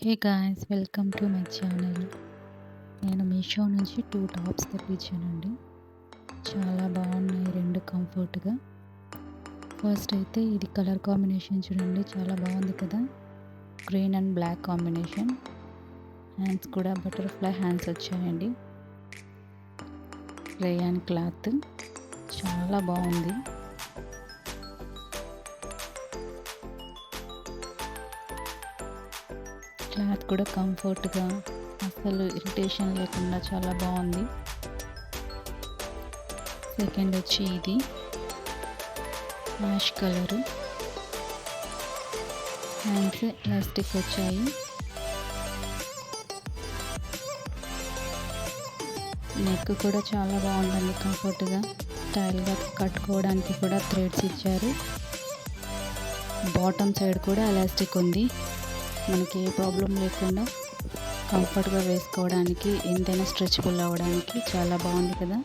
Hey guys welcome to my channel నేను మీషో నుంచి two tops తెప్పించానండి. చాలా బాగున్నాయి రెండు కంఫర్ట్గా ఫస్ట్ అయితే ఇది కలర్ కాంబినేషన్ చూడండి చాలా బాగుంది కదా. Green and black combination hands కూడా బటర్ఫ్లై హ్యాండ్స్ వచ్చాయండి. రేయాన్ క్లాత్ చాలా బాగుంది. క్లాత్ కూడా కంఫర్ట్గా అసలు ఇరిటేషన్ లేకుండా చాలా బాగుంది. సెకండ్ వచ్చి ఇది. Ash colour. హ్యాండ్స్ ఎలాస్టిక్ వచ్చాయి. నెక్ కూడా చాలా బాగుందండి కంఫర్ట్గా. స్టైల్గా కట్టుకోవడానికి కూడా థ్రెడ్స్ ఇచ్చారు. బాటమ్ సైడ్ కూడా ఎలాస్టిక్ ఉంది. మనకి ఏ ప్రాబ్లం లేకుండా కంఫర్ట్గా వేసుకోవడానికి ఎంతైనా స్ట్రెచ్బుల్ అవ్వడానికి చాలా బాగుంది కదా.